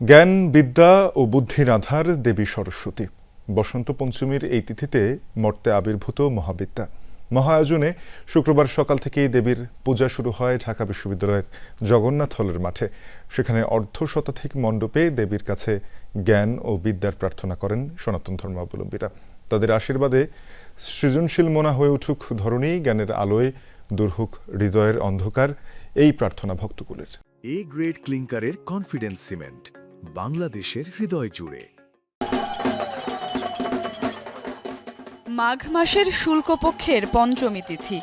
জ্ঞান বিদ্যা ও বুদ্ধির আধার দেবী সরস্বতী। বসন্ত পঞ্চমীর এই তিথিতে মর্তে আবির্ভূত মহাবিদ্যা। মহা আয়োজনে শুক্রবার সকাল থেকেই দেবীর পূজা শুরু হয় ঢাকা বিশ্ববিদ্যালয়ের জগন্নাথ হলের মাঠে। সেখানে অর্ধ শতাধিক মণ্ডপে দেবীর কাছে জ্ঞান ও বিদ্যার প্রার্থনা করেন সনাতন ধর্মাবলম্বীরা। তাদের আশীর্বাদে সৃজনশীল মনা হয়ে উঠুক ধরণী জ্ঞানের আলোয়, দূর হোক হৃদয়ের অন্ধকার, এই প্রার্থনা ভক্তকুলের। এ গ্রেড ক্লিংকারের কনফিডেন্স সিমেন্ট বাংলাদেশের হৃদয় জুড়ে। মাঘ মাসের শুল্কপক্ষের পঞ্চমী তিথি।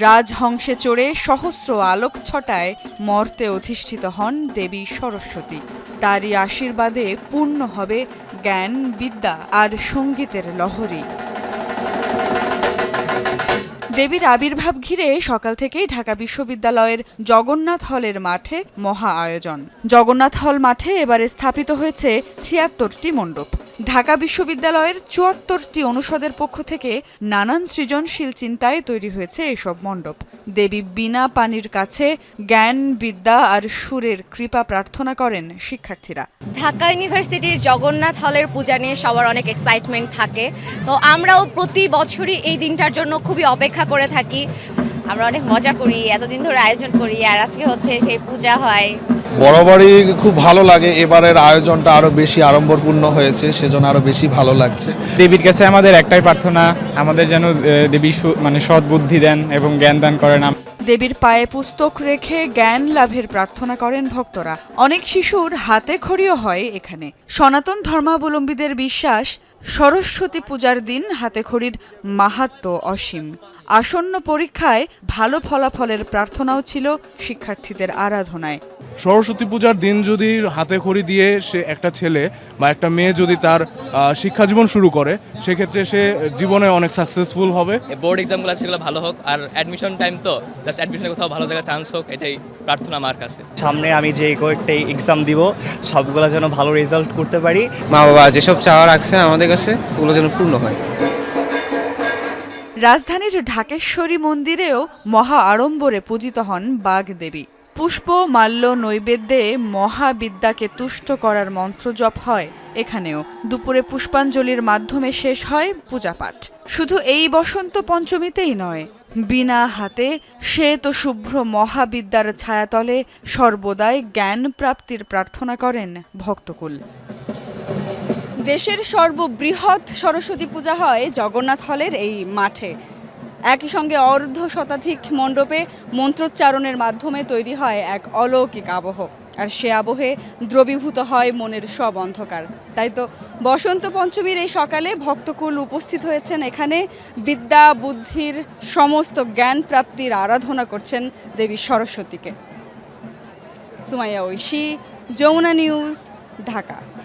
রাজহংসে চড়ে সহস্র আলোক ছটায় মর্তে অধিষ্ঠিত হন দেবী সরস্বতী। তারই আশীর্বাদে পূর্ণ হবে জ্ঞান, বিদ্যা আর সঙ্গীতের লহরী। দেবীর আবির্ভাব ঘিরে সকাল থেকেই ঢাকা বিশ্ববিদ্যালয়ের জগন্নাথ হলের মাঠে মহা আয়োজন। জগন্নাথ হল মাঠে এবারে স্থাপিত হয়েছে ছিয়াত্তরটি মণ্ডপ। ঢাকা বিশ্ববিদ্যালয়ের চুয়াত্তরটি অনুষদের পক্ষ থেকে নানান সৃজনশীল চিন্তায় তৈরি হয়েছে এসব মণ্ডপ। দেবী বিনা পানির কাছে জ্ঞান, বিদ্যা আর সুরের কৃপা প্রার্থনা করেন শিক্ষার্থীরা। ঢাকা ইউনিভার্সিটির জগন্নাথ হলের পূজা নিয়ে সবার অনেক এক্সাইটমেন্ট থাকে। তো আমরাও প্রতি বছরই এই দিনটার জন্য খুবই অপেক্ষা করে থাকি। আমরা অনেক মজা করি এতদিন ধরে আয়োজন করি আর আজকে হচ্ছে সেই পূজা হয়। বরাবরই খুব ভালো লাগে এবারের আয়োজনটা আরও বেশি আড়ম্বরপূর্ণ হয়েছে সেজন্য আরও বেশি ভালো লাগছে। দেবীর কাছে আমাদের একটাই প্রার্থনা আমাদের যেন দেবী মানে সৎ বুদ্ধি দেন এবং জ্ঞান দান করেন দেবীর পায়ে পুস্তক রেখে জ্ঞান লাভের প্রার্থনা করেন ভক্তরা। অনেক শিশুর হাতে খড়িও হয় এখানে। সনাতন ধর্মাবলম্বীদের বিশ্বাস, সরস্বতী পূজার দিন হাতে খড়ির মাহাত্ম অসীম। আসন্ন পরীক্ষায় ভালো ফলাফলের প্রার্থনাও ছিল শিক্ষার্থীদের আরাধনায়। সরস্বতী পূজার দিন যদি হাতে খড়ি দিয়ে সে একটা ছেলে বা একটা মেয়ে যদি তার শিক্ষা জীবন শুরু করে সেক্ষেত্রে সে জীবনে অনেক সাকসেসফুল হবে। বোর্ড এক্সামগুলো সেগুলো ভালো হোক। আর অ্যাডমিশন টাইম তো জাস্ট অ্যাডমিশনে কোথাও ভালো জায়গা চান্স হোক এটাই প্রার্থনা আমার কাছে। সামনে আমি যে কয়েকটা এক্সাম দিব সবগুলো যেন ভালো রেজাল্ট করতে পারি। মা বাবা যেসব চাওয়া রাখছেন আমাদের কাছে ওগুলো যেন পূর্ণ হয়। রাজধানীর ঢাকেশ্বরী মন্দিরেও মহা আড়ম্বরে পূজিত হন বাগদেবী পুষ্প, মাল্য, নৈবেদ্যে মহাবিদ্যাকে তুষ্ট করার মন্ত্র জপ হয় এখানেও। দুপুরে পুষ্পাঞ্জলির মাধ্যমে শেষ হয় পূজাপাঠ। শুধু এই বসন্ত পঞ্চমীতেই নয়, বিনা হাতে শ্বেত শুভ্র মহাবিদ্যার ছায়াতলে সর্বদাই জ্ঞান প্রাপ্তির প্রার্থনা করেন ভক্তকুল। দেশের সর্ববৃহৎ সরস্বতী পূজা হয় জগন্নাথ হলের এই মাঠে। একই সঙ্গে অর্ধ শতাধিক মণ্ডপে মন্ত্রোচ্চারণের মাধ্যমে তৈরি হয় এক অলৌকিক আবহ। আর সে আবহে দ্রবীভূত হয় মনের সব অন্ধকার। তাই তো বসন্ত পঞ্চমীর এই সকালে ভক্তকুল উপস্থিত হয়েছেন এখানে। বিদ্যা, বুদ্ধির সমস্ত জ্ঞান প্রাপ্তির আরাধনা করছেন দেবী সরস্বতীকে। সুমাইয়া ঐশী, যমুনা নিউজ, ঢাকা।